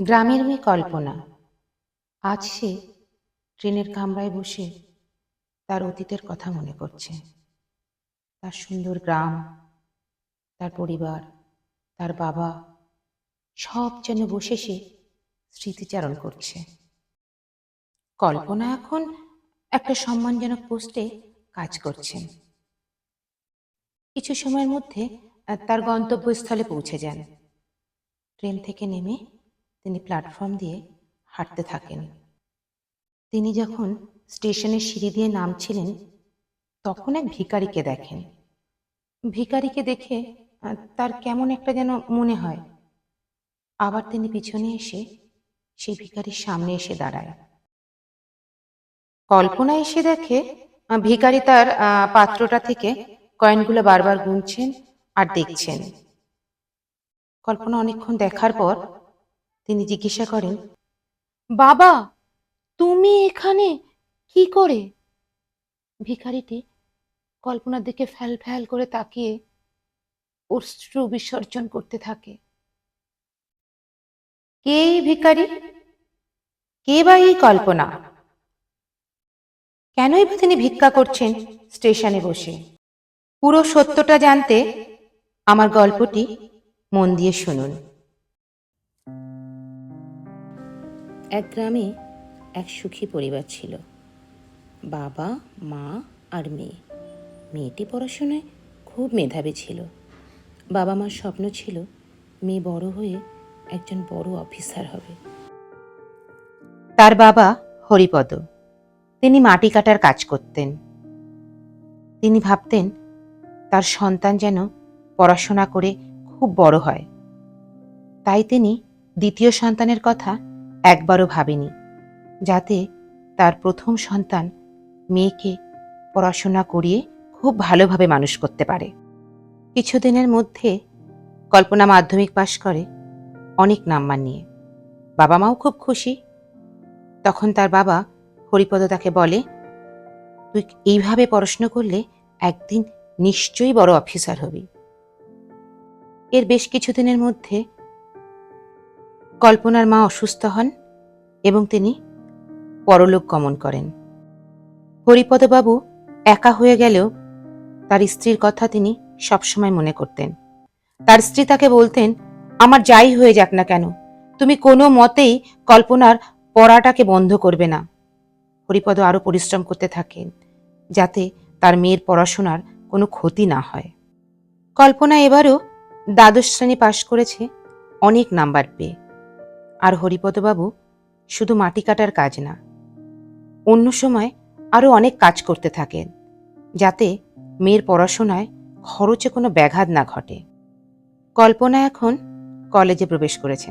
গ্রামের মেয়ে কল্পনা। আজ সে ট্রেনের কামরায় বসে তার অতীতের কথা মনে করছে। তার সুন্দর গ্রাম, তার পরিবার, তার বাবা, সব যেন বসে সে স্মৃতিচারণ করছে। কল্পনা এখন একটা সম্মানজনক পোস্টে কাজ করছেন। কিছু সময়ের মধ্যে তার গন্তব্যস্থলে পৌঁছে যান। ট্রেন থেকে নেমে তিনি প্ল্যাটফর্ম দিয়ে হাঁটতে থাকেন। তিনি যখন স্টেশনের সিঁড়ি দিয়ে নামছিলেন, তখন এক ভিখারিকে দেখেন। ভিখারিকে দেখে তার কেমন একটা যেন মনে হয়। আবার তিনি পিছনে এসে সেই ভিকারির সামনে এসে দাঁড়ায়। কল্পনা এসে দেখে ভিখারি তার পাত্রটা থেকে কয়েনগুলো বারবার গুনছেন আর দেখছেন। কল্পনা অনেকক্ষণ দেখার পর তিনি জিজ্ঞাসা করেন, বাবা, তুমি এখানে কি করে? ভিখারিটি কল্পনার দিকে ফ্যাল ফ্যাল করে তাকিয়ে অশ্রু বিসর্জন করতে থাকে। কে ভিখারি? কে বা এই কল্পনা? কেনই বা তিনি ভিক্ষা করছেন স্টেশনে বসে? পুরো সত্যটা জানতে আমার গল্পটি মন দিয়ে শুনুন। এক গ্রামে এক সুখী পরিবার ছিল। বাবা, মা আর মেয়ে। মেয়েটি পড়াশোনায় খুব মেধাবী ছিল। বাবা মার স্বপ্ন ছিল মেয়ে বড় হয়ে একজন বড় অফিসার হবে। তার বাবা হরিপদ। তিনি মাটি কাটার কাজ করতেন। তিনি ভাবতেন তার সন্তান যেন পড়াশোনা করে খুব বড় হয়। তাই তিনি দ্বিতীয় সন্তানের কথা একবারও ভাবেনি, যাতে তার প্রথম সন্তান মেয়েকে পড়াশোনা করিয়ে খুব ভালোভাবে মানুষ করতে পারে। কিছুদিনের মধ্যে কল্পনা মাধ্যমিক পাশ করে অনেক নাম্বার নিয়ে। বাবা মাও খুব খুশি। তখন তার বাবা হরিপদ তাকে বলে, তুই এইভাবে পড়াশুনো করলে একদিন নিশ্চয়ই বড় অফিসার হবি। এর বেশ কিছুদিনের মধ্যে কল্পনার মা অসুস্থ হন। এবং তিনি পরলোক গমন করেন। হরিপদবাবু একা হয়ে গেলেও তার স্ত্রীর কথা তিনি সবসময় মনে করতেন। তার স্ত্রী তাকে বলতেন, আমার যাই হয়ে যাক না কেন, তুমি কোনো মতেই কল্পনার পড়াটাকে বন্ধ করবে না। হরিপদ আরও পরিশ্রম করতে থাকেন, যাতে তার মেয়ের পড়াশোনার কোনো ক্ষতি না হয়। কল্পনা এবারও দ্বাদশ শ্রেণি পাশ করেছে, অনেক নাম্বার পেয়ে। আর হরিপদবাবু শুধু মাটি কাটার কাজ না, অন্য সময় আরও অনেক কাজ করতে থাকেন, যাতে মেয়ের পড়াশোনায় খরচে কোনো ব্যাঘাত না ঘটে। কল্পনা এখন কলেজে প্রবেশ করেছে।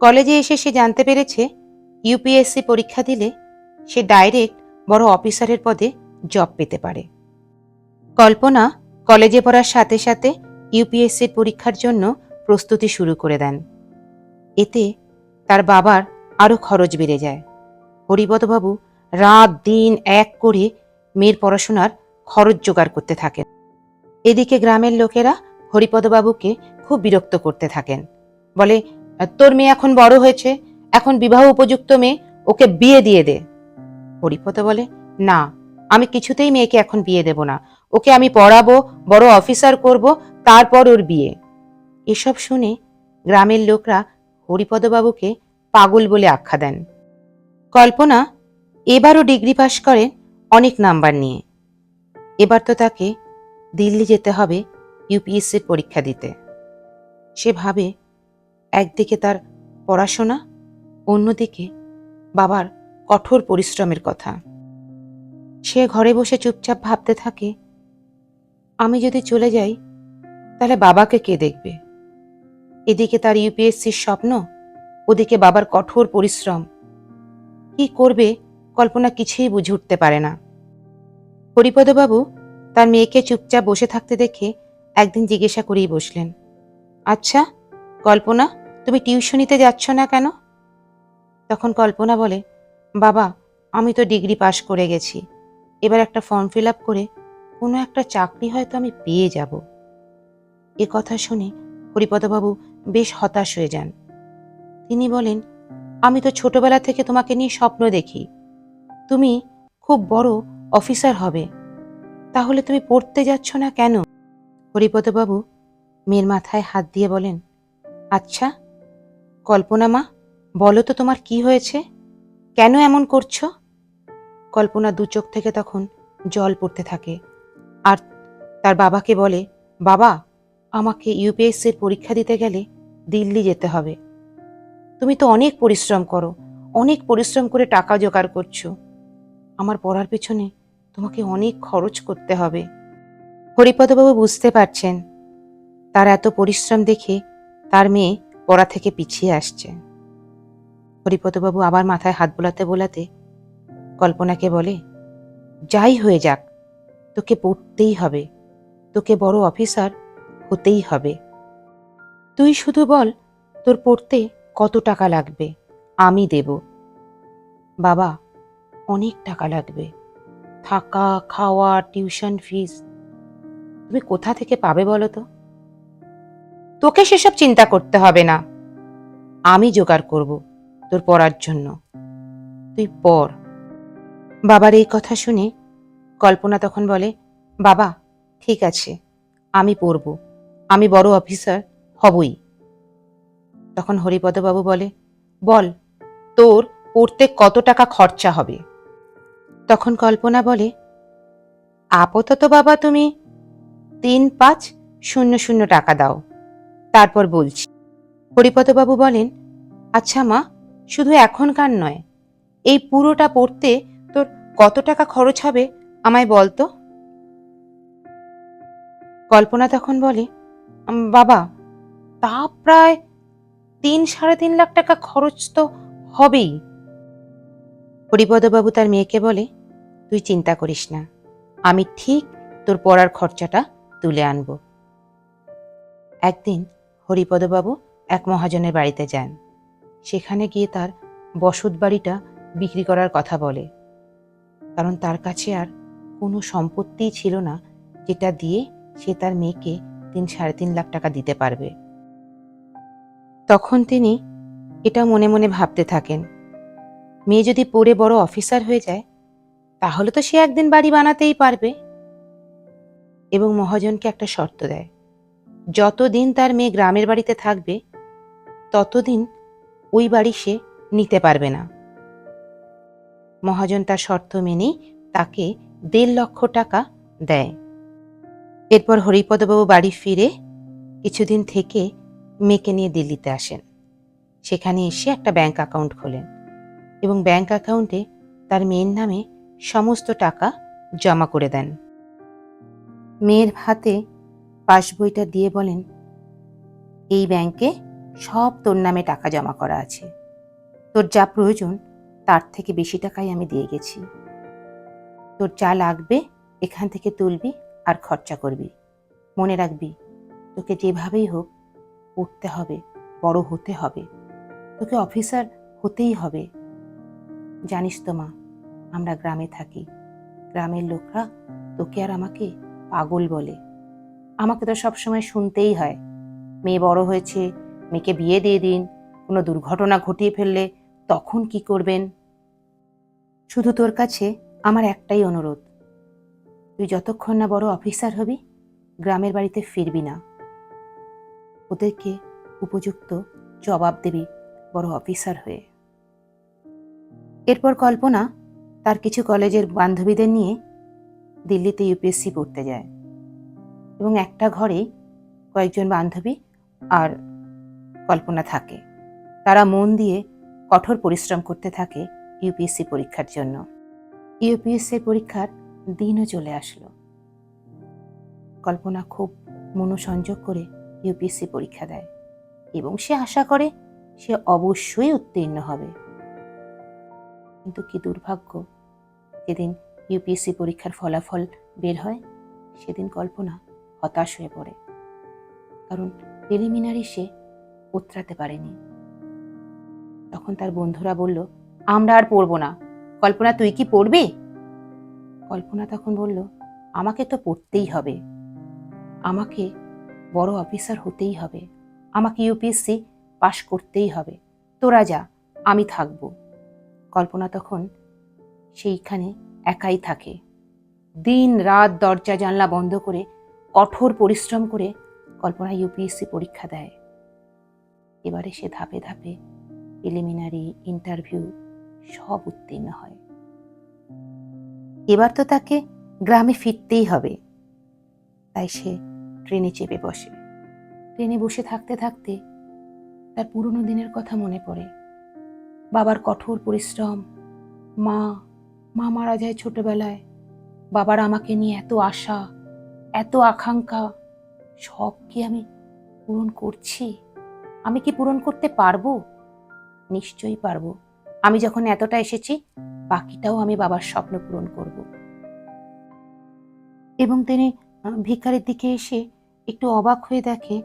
কলেজে এসে সে জানতে পেরেছে, ইউপিএসসি পরীক্ষা দিলে সে ডাইরেক্ট বড় অফিসারের পদে জব পেতে পারে। কল্পনা কলেজে পড়ার সাথে সাথে ইউপিএসসির পরীক্ষার জন্য প্রস্তুতি শুরু করে দেন। এতে তার বাবার আরও খরচ বেড়ে যায়। হরিপদবাবু রাত দিন এক করে মেয়ের পড়াশোনার খরচ জোগাড় করতে থাকেন। এদিকে গ্রামের লোকেরা হরিপদবাবুকে খুব বিরক্ত করতে থাকেন। বলে, তোর মেয়ে এখন বড় হয়েছে, এখন বিবাহ উপযুক্ত মেয়ে, ওকে বিয়ে দিয়ে দে। হরিপদ বলে, না, আমি কিছুতেই মেয়েকে এখন বিয়ে দেব না। ওকে আমি পড়াবো, বড় অফিসার করব, তারপর ওর বিয়ে। এসব শুনে গ্রামের লোকরা হরিপদবাবুকে পাগল বলে আখ্যা দেন। কল্পনা এবারও ডিগ্রি পাশ করেন অনেক নাম্বার নিয়ে। এবার তো তাকে দিল্লি যেতে হবে ইউপিএসসির পরীক্ষা দিতে। সে ভাবে একদিকে তার পড়াশোনা, অন্যদিকে বাবার কঠোর পরিশ্রমের কথা। সে ঘরে বসে চুপচাপ ভাবতে থাকে, আমি যদি চলে যাই, তাহলে বাবাকে কে দেখবে? এদিকে তার ইউপিএসসির স্বপ্ন ওদিকে বাবার কঠোর পরিশ্রম। কি করবে কল্পনা কিছুই বুঝে উঠতে পারে না। হরিপদবাবু তার মেয়েকে চুপচাপ বসে থাকতে দেখে একদিন জিজ্ঞাসা করেই বসলেন আচ্ছা কল্পনা, তুমি টিউশনিতে যাচ্ছ না কেন? তখন কল্পনা বলে, বাবা, আমি তো ডিগ্রি পাশ করে গেছি। এবার একটা ফর্ম ফিল আপ করে কোনো একটা চাকরি হয়তো আমি পেয়ে যাব। এ কথা শুনে হরিপদবাবু বেশ হতাশ হয়ে যান। তিনি বলেন, আমি তো ছোটবেলা থেকে তোমাকে নিয়ে স্বপ্ন দেখি। তুমি খুব বড় অফিসার হবে। তাহলে তুমি পড়তে যাচ্ছ না কেন? হরিপদবাবু মেয়ের মাথায় হাত দিয়ে বলেন আচ্ছা কল্পনা মা, বলো তো তোমার কি হয়েছে? কেন এমন করছ? কল্পনা দু চোখ থেকে তখন জল পড়তে থাকে। আর তার বাবাকে বলে, বাবা, আমাকে ইউপিএসসির পরীক্ষা দিতে গেলে দিল্লি যেতে হবে। তুমি তো অনেক পরিশ্রম করো, অনেক পরিশ্রম করে টাকা জোগাড় করছ। আমার পড়ার পেছনে তোমাকে অনেক খরচ করতে হবে। হরিপদবাবু বুঝতে পারছেন, তার এত পরিশ্রম দেখে তার মেয়ে পড়া থেকে পিছিয়ে আসছে। হরিপদবাবু আবার মাথায় হাত বোলাতে বোলাতে কল্পনাকে বলে, যাই হয়ে যাক, তোকে পড়তেই হবে, তোকে বড় অফিসার হতেই হবে। তুই শুধু বল, তোর পড়তে কত টাকা লাগবে? আমি দেব। বাবা, অনেক টাকা লাগবে। থাকা, খাওয়া, টিউশন ফিস। তুমি কোথা থেকে পাবে বলো তো? তোকে সেসব চিন্তা করতে হবে না। আমি জোগাড় করব তোর পড়ার জন্য। তুই পড়। বাবার এই কথা শুনে কল্পনা তখন বলে, বাবা, ঠিক আছে, আমি পড়ব। আমি বড় অফিসার হবই। তখন হরিপদবাবু বলে, বল, তোর পড়তে কত টাকা খরচা হবে? তখন কল্পনা বলে, আপাতত বাবা তুমি তিন পাঁচ শূন্য শূন্য টাকা দাও, তারপর বলছি। হরিপদবাবু বলেন আচ্ছা মা, শুধু এখনকার নয়, এই পুরোটা পড়তে তোর কত টাকা খরচ হবে, আমায় বল তো? কল্পনা তখন বলে বাবা, তা প্রায় তিন সাড়ে তিন লাখ টাকা খরচ তো হবেই। হরিপদবাবু তার মেয়েকে বলে, তুই চিন্তা করিস না, আমি ঠিক তোর পড়ার খরচাটা তুলে আনব। একদিন হরিপদবাবু এক মহাজনের বাড়িতে যান। সেখানে গিয়ে তার বসত বাড়িটা বিক্রি করার কথা বলে। কারণ তার কাছে আর কোনো সম্পত্তিই ছিল না, যেটা দিয়ে সে তার মেয়েকে তিন সাড়ে তিন লাখ টাকা দিতে পারবে। তখন তিনি এটা মনে মনে ভাবতে থাকেন। মেয়ে যদি পড়ে বড় অফিসার হয়ে যায়, তাহলে তো সে একদিন বাড়ি বানাতেই পারবে। এবং মহাজনকে একটা শর্ত দেয়, যতদিন তার মেয়ে গ্রামের বাড়িতে থাকবে, ততদিন ওই বাড়ি সে নিতে পারবে না। মহাজন তার শর্ত মেনেই তাকে দেড় লক্ষ টাকা দেয়। এরপর হরিপদবাবু বাড়ি ফিরে কিছুদিন থেকে মেয়েকে নিয়ে দিল্লিতে আসেন। সেখানে এসে একটা ব্যাংক অ্যাকাউন্ট খোলেন এবং ব্যাংক অ্যাকাউন্টে তার মেয়ের নামে সমস্ত টাকা জমা করে দেন। মেয়ের হাতে পাসবইটা দিয়ে বলেন, এই ব্যাংকে সব তোর নামে টাকা জমা করা আছে। তোর যা প্রয়োজন তার থেকে বেশি টাকাই আমি দিয়ে গেছি। তোর যা লাগবে এখান থেকে তুলবি আর খরচা করবি। মনে রাখবি, তোকে যেভাবেই হোক পড়তে হবে, বড় হতে হবে। তোকে অফিসার হতেই হবে। জানিস তো মা, আমরা গ্রামে থাকি। গ্রামের লোকরা তোকে আর আমাকে পাগল বলে। আমাকে তো সবসময় শুনতেই হয়। মেয়ে বড় হয়েছে, মেয়েকে বিয়ে দিয়ে দিন, কোনো দুর্ঘটনা ঘটিয়ে ফেললে তখন কি করবেন? শুধু তোর কাছে আমার একটাই অনুরোধ। তুই যতক্ষণ না বড় অফিসার হবি, গ্রামের বাড়িতে ফিরবি না। ওদেরকে উপযুক্ত জবাব দেবি বড় অফিসার হয়ে। এরপর কল্পনা তার কিছু কলেজের বান্ধবীদের নিয়ে দিল্লিতে ইউপিএসসি পড়তে যায় এবং একটা ঘরে কয়েকজন বান্ধবী আর কল্পনা থাকে। তারা মন দিয়ে কঠোর পরিশ্রম করতে থাকে ইউপিএসসি পরীক্ষার জন্য। ইউপিএসসি পরীক্ষার দিনও চলে আসলো। কল্পনা খুব মনোসংযোগ করে ইউপিএসসি পরীক্ষা দেয় এবং সে আশা করে সে অবশ্যই উত্তীর্ণ হবে। কিন্তু কি দুর্ভাগ্য, যেদিন ইউপিএসসি পরীক্ষার ফলাফল বের হয়, সেদিন কল্পনা হতাশ হয়ে পড়ে। কারণ প্রিলিমিনারি সে উতরাতে পারেনি। তখন তার বন্ধুরা বলল, আমরা আর পড়ব না। কল্পনা, তুই কি পড়বি? কল্পনা তখন বলল, আমাকে তো পড়তেই হবে। আমাকে বড় অফিসার হতেই হবে। আমাকে ইউপিএসসি পাশ করতেই হবে। তোরা যা আমি থাকব। কল্পনা তখন সেইখানে একাই থাকে। দিন রাত দরজা জানলা বন্ধ করে, কঠোর পরিশ্রম করে কল্পনা ইউপিএসসি পরীক্ষা দেয়। এবারে সে ধাপে ধাপে প্রিলিমিনারি ইন্টারভিউ সব উত্তীর্ণ হয়। এবার তো তাকে গ্রামে ফিরতেই হবে। তাই সে ট্রেনে চেপে বসে। ট্রেনে বসে থাকতে থাকতে তার পুরনো দিনের কথা মনে পড়ে। বাবার কঠোর পরিশ্রম, মা মা মারা যায় ছোটবেলায়। বাবার আমাকে নিয়ে এত আশা, এত আকাঙ্ক্ষা, সব কি আমি পূরণ করছি? আমি কি পূরণ করতে পারব? নিশ্চয়ই পারব। আমি যখন এতটা এসেছি, বাকিটাও আমি বাবার স্বপ্ন পূরণ করব। এবং তিনি ভিখারির দিকে এসে একটু অবাক হয়ে দেখে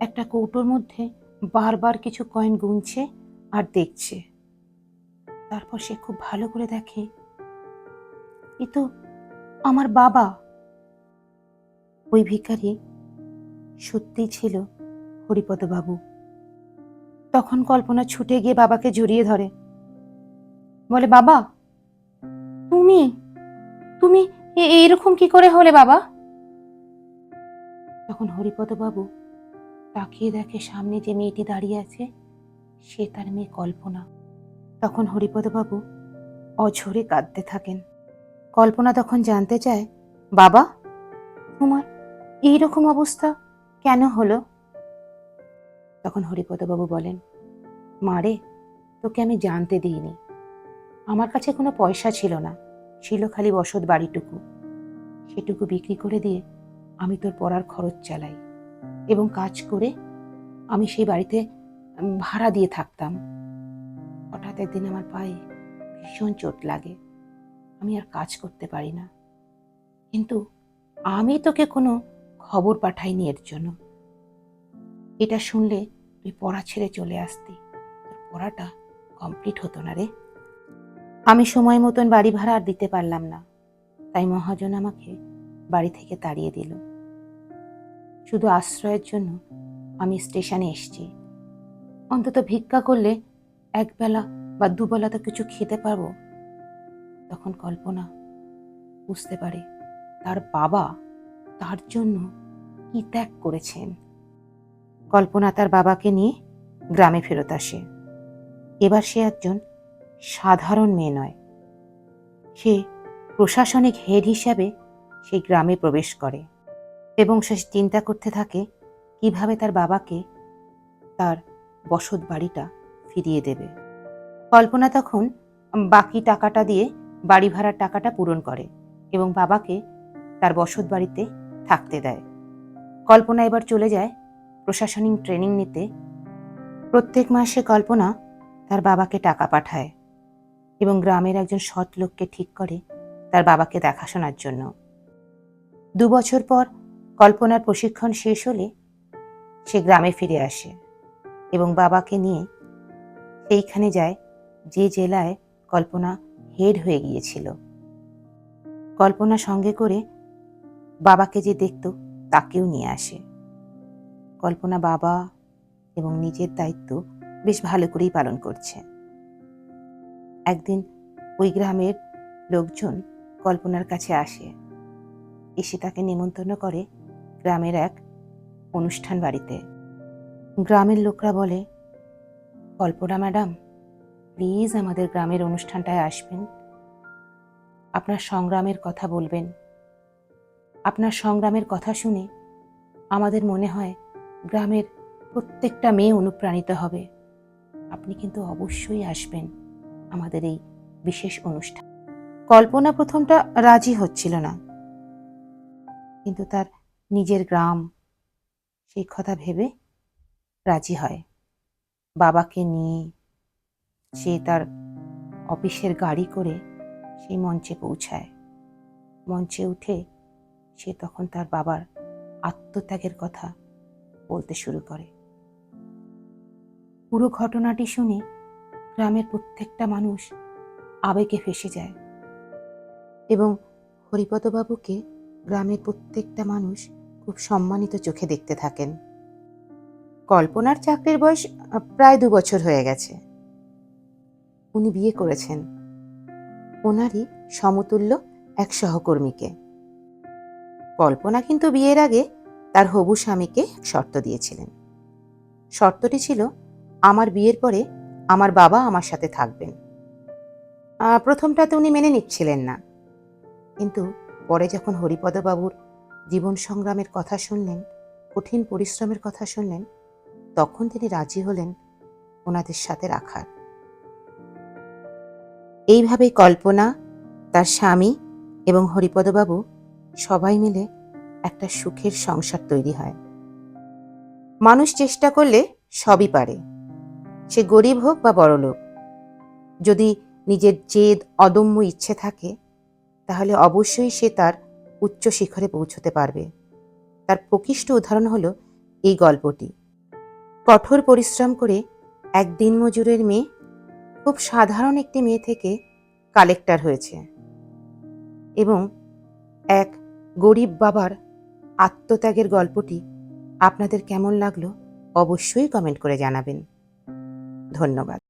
একটা কৌটোর মধ্যে বারবার কিছু কয়েন গুনছে আর দেখছে। তারপর সে খুব ভালো করে দেখে, এ তো আমার বাবা। ওই ভিখারি সত্যিই ছিল হরিপদবাবু। তখন কল্পনা ছুটে গিয়ে বাবাকে জড়িয়ে ধরে। বলে, বাবা, তুমি তুমি এ- এইরকম কি করে হলে বাবা? তখন হরিপদবাবু তাকিয়ে দেখে সামনে যে মেয়েটি দাঁড়িয়ে আছে, সে তার মেয়ে কল্পনা। তখন হরিপদবাবু অঝরে কাঁদতে থাকেন। কল্পনা তখন জানতে চায়, বাবা, তোমার এইরকম অবস্থা কেন হলো? তখন হরিপদবাবু বলেন মারে তোকে আমি জানতে দিইনি। আমার কাছে কোনো পয়সা ছিল না, ছিল খালি বসত বাড়িটুকু। সেটুকু বিক্রি করে দিয়ে আমি তোর পড়ার খরচ চালাই এবং কাজ করে আমি সেই বাড়িতে ভাড়া দিয়ে থাকতাম। হঠাৎ একদিন আমার পায়ে ভীষণ চোট লাগে। আমি আর কাজ করতে পারি না। কিন্তু আমি তোকে কোনো খবর পাঠাইনি এর জন্য। এটা শুনলে তুই পড়া ছেড়ে চলে আসতি। পড়াটা কমপ্লিট হতো না রে। আমি সময় মতন বাড়ি ভাড়া আর দিতে পারলাম না। তাই মহাজন আমাকে বাড়ি থেকে তাড়িয়ে দিল। শুধু আশ্রয়ের জন্য আমি স্টেশনে এসেছি। অন্তত ভিক্ষা করলে একবেলা বা দুবেলা তো কিছু খেতে পারব। তখন কল্পনা বুঝতে পারে, তার বাবা তার জন্য কি ত্যাগ করেছেন। কল্পনা তার বাবাকে নিয়ে গ্রামে ফেরত আসে। এবার সে একজন সাধারণ মেয়ে নয়। সে প্রশাসনিক হেড হিসাবে সেই গ্রামে প্রবেশ করে এবং সে চিন্তা করতে থাকে কীভাবে তার বাবাকে তার বসত বাড়িটা ফিরিয়ে দেবে। কল্পনা তখন বাকি টাকাটা দিয়ে বাড়ি ভাড়ার টাকাটা পূরণ করে এবং বাবাকে তার বসত বাড়িতে থাকতে দেয়। কল্পনা এবার চলে যায় প্রশাসনিক ট্রেনিং নিতে। প্রত্যেক মাসে কল্পনা তার বাবাকে টাকা পাঠায় এবং গ্রামের একজন সৎ লোককে ঠিক করে তার বাবাকে দেখাশোনার জন্য। দু বছর পর কল্পনার প্রশিক্ষণ শেষ হলে সে গ্রামে ফিরে আসে এবং বাবাকে নিয়ে সেইখানে যায় যে জেলায় কল্পনা হেড হয়ে গিয়েছিল। কল্পনা সঙ্গে করে বাবাকে যে দেখত তাকেও নিয়ে আসে। কল্পনা বাবা এবং নিজের দায়িত্ব বেশ ভালো করেই পালন করছে। একদিন ওই গ্রামের লোকজন কল্পনার কাছে আসে। এসে তাকে নেমন্তন্ন করে গ্রামের এক অনুষ্ঠান বাড়িতে। গ্রামের লোকরা বলে, কল্পনা ম্যাডাম, প্লিজ আমাদের গ্রামের অনুষ্ঠানটায় আসবেন। আপনার সংগ্রামের কথা বলবেন। আপনার সংগ্রামের কথা শুনে আমাদের মনে হয় গ্রামের প্রত্যেকটা মেয়ে অনুপ্রাণিত হবে। আপনি কিন্তু অবশ্যই আসবেন আমাদের এই বিশেষ অনুষ্ঠান। কল্পনা প্রথমটা রাজি হচ্ছিল না। কিন্তু তার নিজের গ্রাম সেই কথা ভেবে রাজি হয়। বাবাকে নিয়ে সে তার অফিসের গাড়ি করে সেই মঞ্চে পৌঁছায়। মঞ্চে উঠে সে তখন তার বাবার আত্মত্যাগের কথা বলতে শুরু করে। পুরো ঘটনাটি শুনে গ্রামের প্রত্যেকটা মানুষ আবেগে ফেসে যায় এবং হরিপদবাবুকে গ্রামের প্রত্যেকটা মানুষ খুব সম্মানিত চোখে দেখতে থাকেন। কল্পনার চাকরির বয়স প্রায় দু বছর হয়ে গেছে। উনি বিয়ে করেছেন। ওনারই সমতুল্য এক সহকর্মীকে। কল্পনা কিন্তু বিয়ের আগে তার হবু স্বামীকে শর্ত দিয়েছিলেন। শর্তটি ছিল, আমার বিয়ের পরে আমার বাবা আমার সাথে থাকবেন। প্রথমটাতে উনি মেনে নিচ্ছিলেন না। কিন্তু পরে যখন হরিপদবাবুর জীবন সংগ্রামের কথা শুনলেন, কঠিন পরিশ্রমের কথা শুনলেন, তখন তিনি রাজি হলেন ওনাদের সাথে রাখার এইভাবেই কল্পনা, তার স্বামী এবং হরিপদবাবু সবাই মিলে একটা সুখের সংসার তৈরি হয়। মানুষ চেষ্টা করলে সবই পারে। সে গরিব হোক বা বড়লোক, যদি নিজের জেদ, অদম্য ইচ্ছে থাকে তাহলে অবশ্যই সে তার উচ্চ শিখরে পৌঁছতে পারবে। তার প্রকৃষ্ট উদাহরণ হলো এই গল্পটি। কঠোর পরিশ্রম করে এক দিনমজুরের মেয়ে, খুব সাধারণ একটি মেয়ে থেকে কালেক্টর হয়েছে এবং এক গরিব বাবার আত্মত্যাগের গল্পটি আপনাদের কেমন লাগল অবশ্যই কমেন্ট করে জানাবেন। ধন্যবাদ।